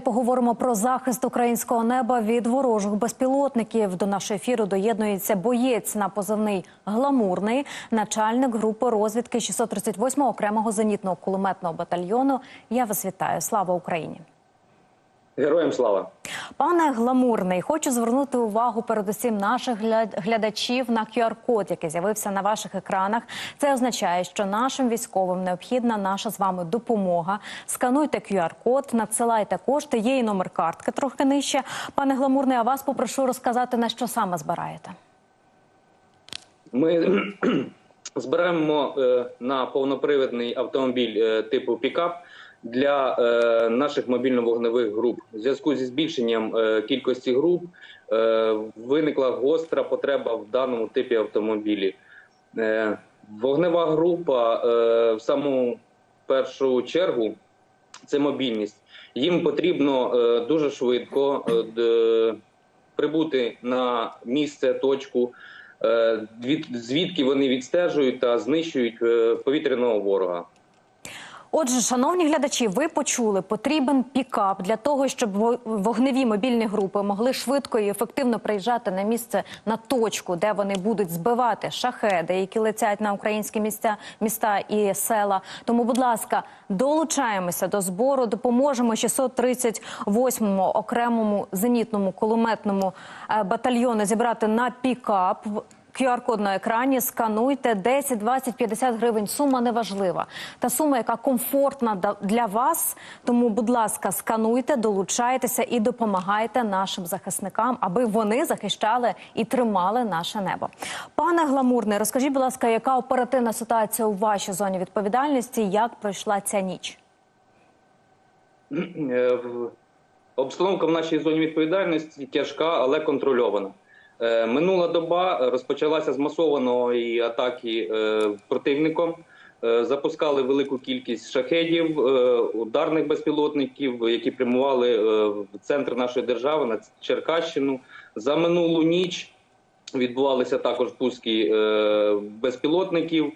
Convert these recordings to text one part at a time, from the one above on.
Поговоримо про захист українського неба від ворожих безпілотників. До нашого ефіру доєднується боєць на позивний гламурний, начальник групи розвідки 638-го окремого зенітного кулеметного батальйону. Я вас вітаю. Слава Україні! Героям слава! Пане гламурний, хочу звернути увагу передусім наших глядачів на QR-код, який з'явився на ваших екранах. Це означає, що нашим військовим необхідна наша з вами допомога. Скануйте QR-код, надсилайте кошти. Є і номер картки трохи нижче. Пане гламурний, а вас попрошу розказати на що саме збираєте. Ми збираємо е, на повнопривідний автомобіль е, типу пікап для е, наших мобільно-вогневих груп. У зв'язку зі збільшенням е, кількості груп е, виникла гостра потреба в даному типі автомобілі. Е, Вогнева група в саму першу чергу це мобільність. Їм потрібно дуже швидко прибути на місце, точку, від- звідки вони відстежують та знищують повітряного ворога. Отже, шановні глядачі, ви почули, потрібен пікап для того, щоб вогневі мобільні групи могли швидко і ефективно приїжджати на місце на точку, де вони будуть збивати шахеди, які летять на українські місця, міста і села. Тому, будь ласка, долучаємося до збору, допоможемо 638-му окремому зенітному кулеметному е, батальйону зібрати на пікап. QR-код на екрані, скануйте 10, 20, 50 гривень. Сума неважлива. Та сума, яка комфортна для вас. Тому, будь ласка, скануйте, долучайтеся і допомагайте нашим захисникам, аби вони захищали і тримали наше небо. Пане Гламурний, розкажіть, будь ласка, яка оперативна ситуація у вашій зоні відповідальності? Як пройшла ця ніч? Е, Обстановка в нашій зоні відповідальності тяжка, але контрольована. Е, Минула доба розпочалася з масованої атаки е, противником. Е, Запускали велику кількість шахедів, ударних безпілотників, які прямували в центр нашої держави на Черкащину. За минулу ніч відбувалися також пуски безпілотників,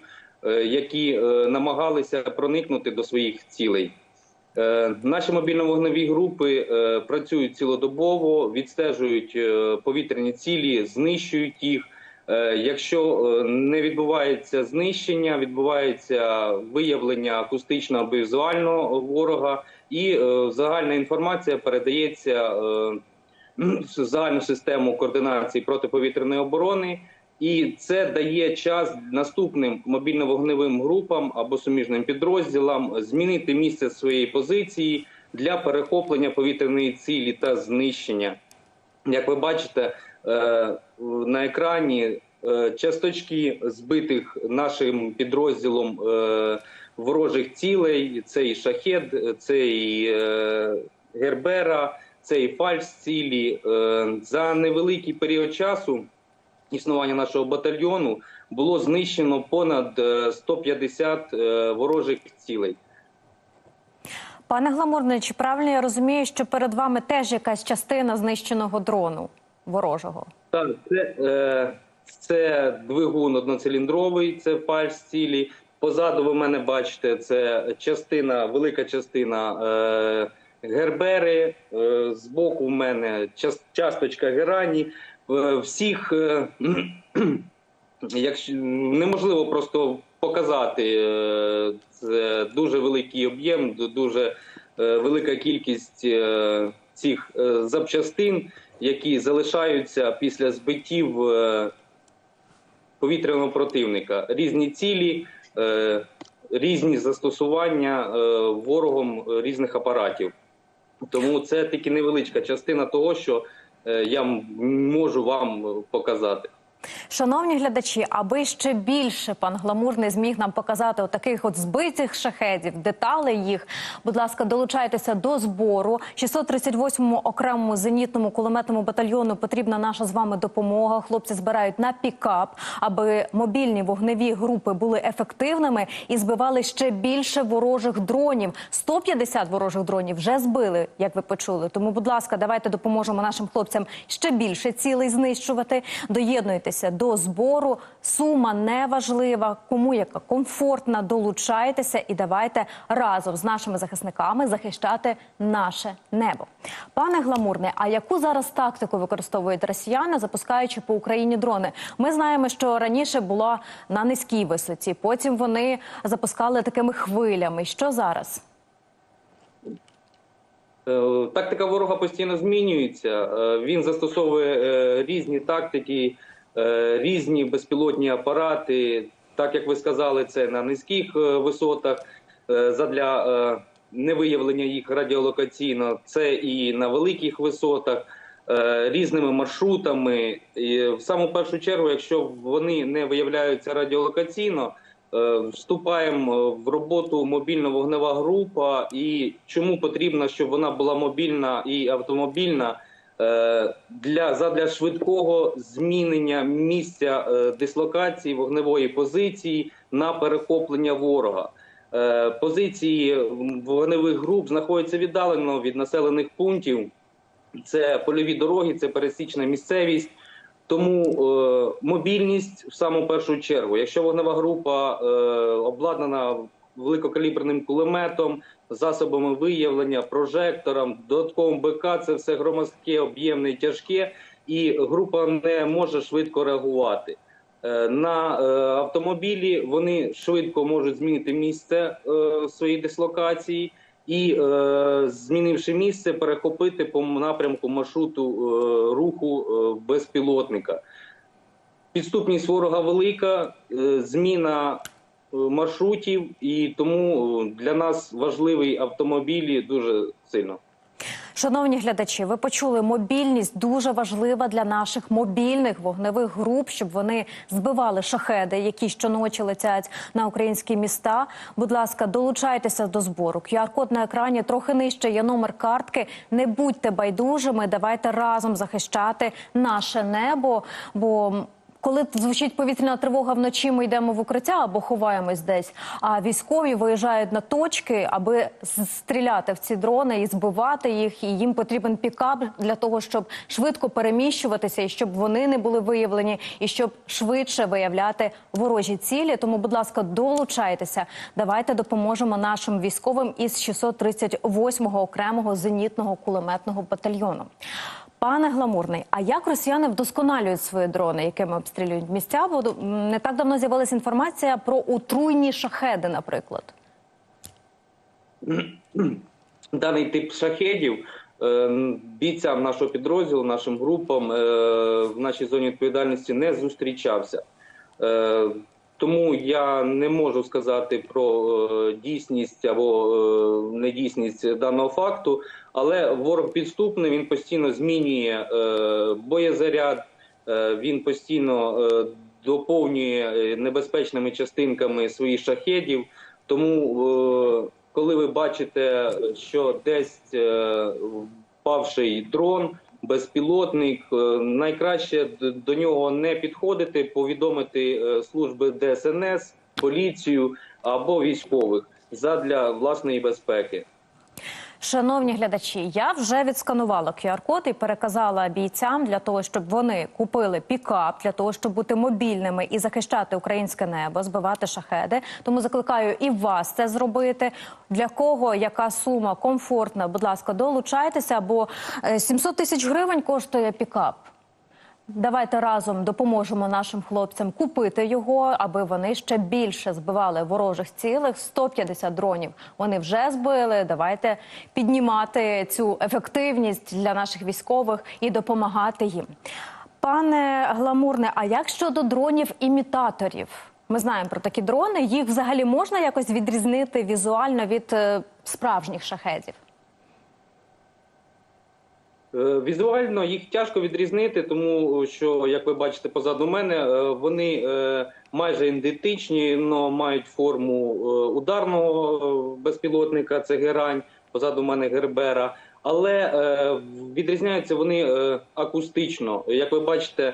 які намагалися проникнути до своїх цілей. Е, Наші мобільно-вогневі групи е, працюють цілодобово, відстежують е, повітряні цілі, знищують їх. Якщо не відбувається знищення, відбувається виявлення акустичного або візуального ворога, і загальна інформація передається в загальну систему координації протиповітряної оборони. І це дає час наступним мобільно-вогневим групам або суміжним підрозділам змінити місце своєї позиції для перехоплення повітряної цілі та знищення. Як ви бачите е, на екрані е, часточки збитих нашим підрозділом е, ворожих цілей: це і шахед, це і гербера, це і фальш цілі. За невеликий період часу існування нашого батальйону було знищено понад е, 150 е, ворожих цілей. Пане Гламурний, чи правильно я розумію, що перед вами теж якась частина знищеного дрону ворожого? Так, це, е, це двигун одноциліндровий, це пальц цілі. Позаду ви мене бачите, це частина, велика частина е, гербери. Е, збоку в мене час, часточка герані. Е, всіх е, якщо неможливо просто показати. е, Це дуже великий об'єм, дуже велика кількість цих запчастин, які залишаються після збиттів повітряного противника. Різні цілі, різні застосування ворогом різних апаратів. Тому це тільки невеличка частина того, що я можу вам показати. Шановні глядачі, аби ще більше пан Гламурний зміг нам показати отаких от збитих шахедів, деталей їх. Будь ласка, долучайтеся до збору. 638-му окремому зенітному кулеметному батальйону потрібна наша з вами допомога. Хлопці збирають на пікап, аби мобільні вогневі групи були ефективними і збивали ще більше ворожих дронів. 150 ворожих дронів вже збили, як ви почули. Тому, будь ласка, давайте допоможемо нашим хлопцям ще більше цілей знищувати. Доєднуйтеся до збору. Сума не важлива. Кому яка комфортна, долучайтеся і давайте разом з нашими захисниками захищати наше небо. Пане Гламурне, а яку зараз тактику використовують росіяни, запускаючи по Україні дрони? Ми знаємо, що раніше була на низькій висоті. Потім вони запускали такими хвилями. Що зараз? Е, Тактика ворога постійно змінюється. Е, Він застосовує е, різні тактики, різні безпілотні апарати. Так як ви сказали, це на низьких е, висотах е, задля е, невиявлення їх радіолокаційно, це і на великих висотах. е, Різними маршрутами, і в саму першу чергу, якщо вони не виявляються радіолокаційно, Е, Вступаємо в роботу мобільно-вогнева група. І чому потрібно, щоб вона була мобільна і автомобільна Е, для задля швидкого змінення місця е, дислокації вогневої позиції на перехоплення ворога. Е, Позиції вогневих груп знаходяться віддалено від населених пунктів. Це польові дороги, це пересічна місцевість. Тому е, мобільність в саму першу чергу. Якщо вогнева група е, обладнана великокаліберним кулеметом, засобами виявлення, прожектором, додатковим БК, це все громоздке, об'ємне, тяжке, і група не може швидко реагувати. Е, На е, автомобілі вони швидко можуть змінити місце е, своєї дислокації і, змінивши місце, перехопити по напрямку маршруту руху безпілотника. Підступність ворога велика, зміна маршрутів, і тому е, для нас важливі автомобілі дуже сильно. Шановні глядачі, ви почули мобільність дуже важлива для наших мобільних вогневих груп, щоб вони збивали шахеди, які щоночі летять на українські міста. Будь ласка, долучайтеся до збору. QR-код на екрані трохи нижче. Є номер картки. Не будьте байдужими. Давайте разом захищати наше небо. Бо коли звучить повітряна тривога вночі, ми йдемо в укриття або ховаємось десь. А військові виїжджають на точки, аби стріляти в ці дрони і збивати їх. І їм потрібен пікап для того, щоб швидко переміщуватися, і щоб вони не були виявлені, і щоб швидше виявляти ворожі цілі. Тому, будь ласка, долучайтеся. Давайте допоможемо нашим військовим із 638-го окремого зенітного кулеметного батальйону. Пане Гламурний, а як росіяни вдосконалюють свої дрони, якими обстрілюють місця? Бо не так давно з'явилася інформація про отруйні шахеди, наприклад. Даний тип шахедів е, бійцям нашого підрозділу, нашим групам е, в нашій зоні відповідальності не зустрічався. Тому я не можу сказати про е, дійсність або е, недійсність даного факту, але ворог підступний, він постійно змінює е, боєзаряд, він постійно доповнює небезпечними частинками своїх шахедів. Тому, коли ви бачите, що десь впавший дрон, безпілотник, е, найкраще до нього не підходити, повідомити е, служби ДСНС, поліцію або військових задля власної безпеки. Шановні глядачі, я вже відсканувала QR-код і переказала бійцям для того, щоб вони купили пікап, для того, щоб бути мобільними і захищати українське небо, збивати шахеди. Тому закликаю і вас це зробити. Для кого яка сума комфортна? Будь ласка, долучайтеся, бо е, 700 тисяч гривень коштує пікап. Давайте разом допоможемо нашим хлопцям купити його, аби вони ще більше збивали ворожих цілих. 150 дронів вони вже збили. Давайте піднімати цю ефективність для наших військових і допомагати їм. Пане Гламурне, а як щодо дронів-імітаторів? Ми знаємо про такі дрони. Їх взагалі можна якось відрізнити візуально від е, справжніх шахедів? Е, Візуально їх тяжко відрізнити, тому що, як ви бачите позаду мене, е, вони е, майже ідентичні, але мають форму ударного безпілотника, це герань, позаду мене гербера. Але відрізняються вони акустично. Як ви бачите,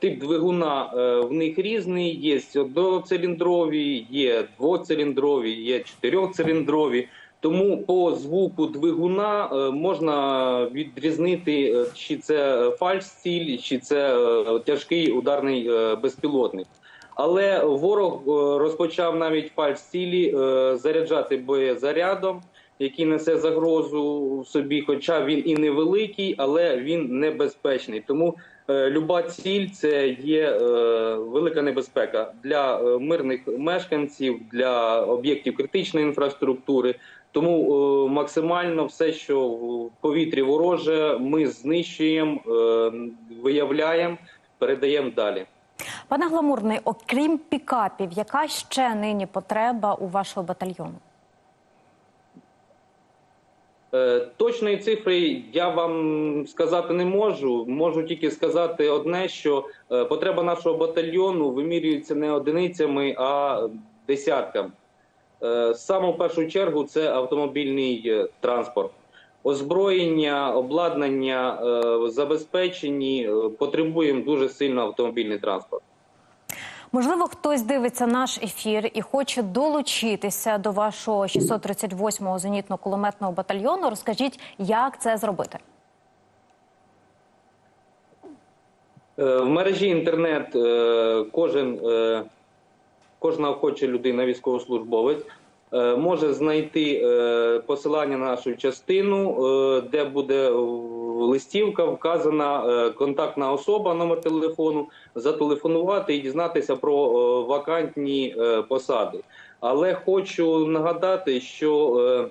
тип двигуна в них різний. Є одноциліндрові, є двоциліндрові, є чотирьохциліндрові. Тому по звуку двигуна е, можна відрізнити, е, чи це фальш-ціль, чи це е, тяжкий ударний безпілотник. Але ворог розпочав навіть фальш-цілі заряджати боєзарядом, який несе загрозу собі, хоча він і невеликий, але він небезпечний. Тому люба ціль це є е, велика небезпека для е, мирних мешканців, для об'єктів критичної інфраструктури. Тому е, максимально все, що в повітрі вороже, ми знищуємо, е, виявляємо, передаємо далі. Пане Гламурний, окрім пікапів, яка ще нині потреба у вашого батальйону? Е, Точної цифри я вам сказати не можу. Можу тільки сказати одне, що е, потреба нашого батальйону вимірюється не одиницями, а десятками. Е, Саме в першу чергу це автомобільний транспорт. Озброєння, обладнання забезпечені, потребуємо дуже сильно автомобільний транспорт. Можливо, хтось дивиться наш ефір і хоче долучитися до вашого 638-го зенітно-кулеметного батальйону. Розкажіть, як це зробити? Е, В мережі інтернет е, кожен, е, кожна охоча людина, військовослужбовець, може знайти посилання на нашу частину, де буде листівка, вказана е, контактна особа, номер телефону, зателефонувати і дізнатися про е, вакантні е, посади. Але хочу нагадати, що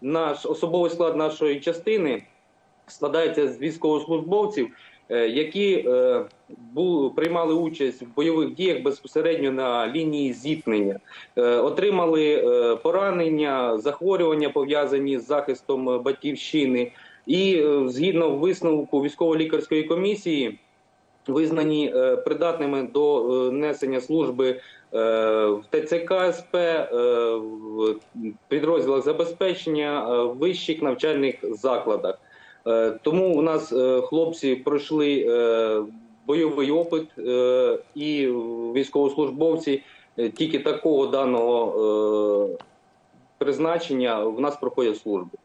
наш особовий склад нашої частини складається з військовослужбовців, які приймали участь в бойових діях безпосередньо на лінії зіткнення, отримали поранення, захворювання пов'язані з захистом батьківщини, і е, згідно висновку військово-лікарської комісії. Визнані е, придатними до е, несення служби в ТЦК СП, в підрозділах забезпечення, в вищих навчальних закладах. Тому у нас хлопці пройшли бойовий опит і військовослужбовці тільки такого даного призначення в нас проходять службу.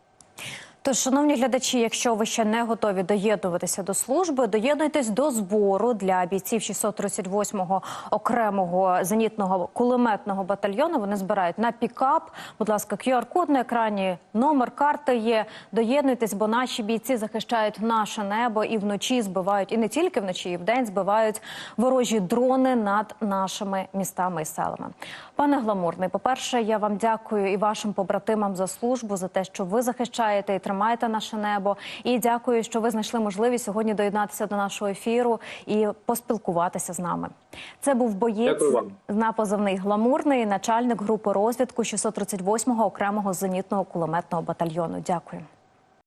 Тож, шановні глядачі, якщо ви ще не готові доєднуватися до служби, доєднуйтесь до збору для бійців 638-го окремого зенітного кулеметного батальйону. Вони збирають на пікап. Будь ласка, QR-код на екрані, номер карти є. Доєднуйтесь, бо наші бійці захищають наше небо і вночі збивають, і не тільки вночі, і вдень збивають ворожі дрони над нашими містами і селами. Пане Гламурний, по-перше, я вам дякую і вашим побратимам за службу, за те, що ви захищаєте і тримаєте наше небо. І дякую, що ви знайшли можливість сьогодні доєднатися до нашого ефіру і поспілкуватися з нами. Це був боєць на позивний гламурний, начальник групи розвідку 638-го окремого зенітного кулеметного батальйону. Дякую.